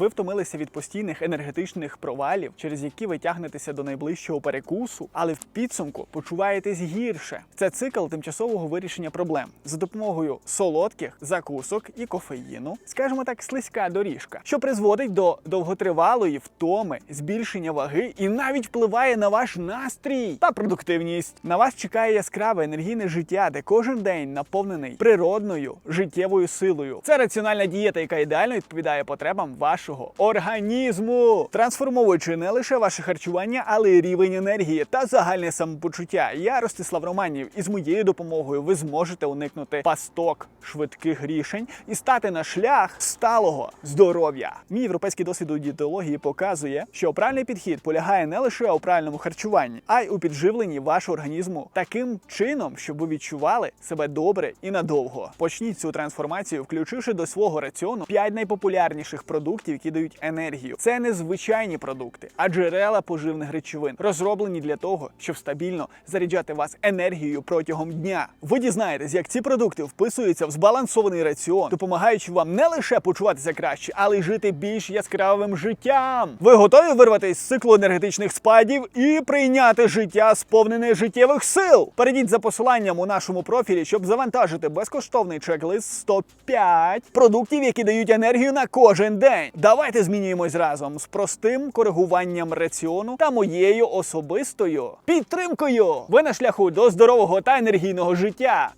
Ви втомилися від постійних енергетичних провалів, через які ви тягнетеся до найближчого перекусу, але в підсумку почуваєтесь гірше. Це цикл тимчасового вирішення проблем за допомогою солодких закусок і кофеїну, скажімо так, слизька доріжка, що призводить до довготривалої втоми, збільшення ваги і навіть впливає на ваш настрій та продуктивність. На вас чекає яскраве енергійне життя, де кожен день наповнений природною життєвою силою. Це раціональна дієта, яка ідеально відповідає потребам вашого організму, трансформовуючи не лише ваше харчування, але й рівень енергії та загальне самопочуття. Я Ростислав Романів, і з моєю допомогою ви зможете уникнути пасток швидких рішень і стати на шлях сталого здоров'я. Мій європейський досвід у дієтології показує, що правильний підхід полягає не лише у правильному харчуванні, а й у підживленні вашого організму таким чином, щоб ви відчували себе добре і надовго. Почніть цю трансформацію, включивши до свого раціону 5 найпопулярніших продуктів, які дають енергію. Це не звичайні продукти, а джерела поживних речовин, розроблені для того, щоб стабільно заряджати вас енергією протягом дня. Ви дізнаєтесь, як ці продукти вписуються в збалансований раціон, допомагаючи вам не лише почуватися краще, але й жити більш яскравим життям. Ви готові вирватися з циклу енергетичних спадів і прийняти життя, сповнене життєвих сил? Перейдіть за посиланням у нашому профілі, щоб завантажити безкоштовний чек-лист 105 продуктів, які дають енергію на кожен день. Давайте змінюємось разом з простим коригуванням раціону та моєю особистою підтримкою. Ви на шляху до здорового та енергійного життя.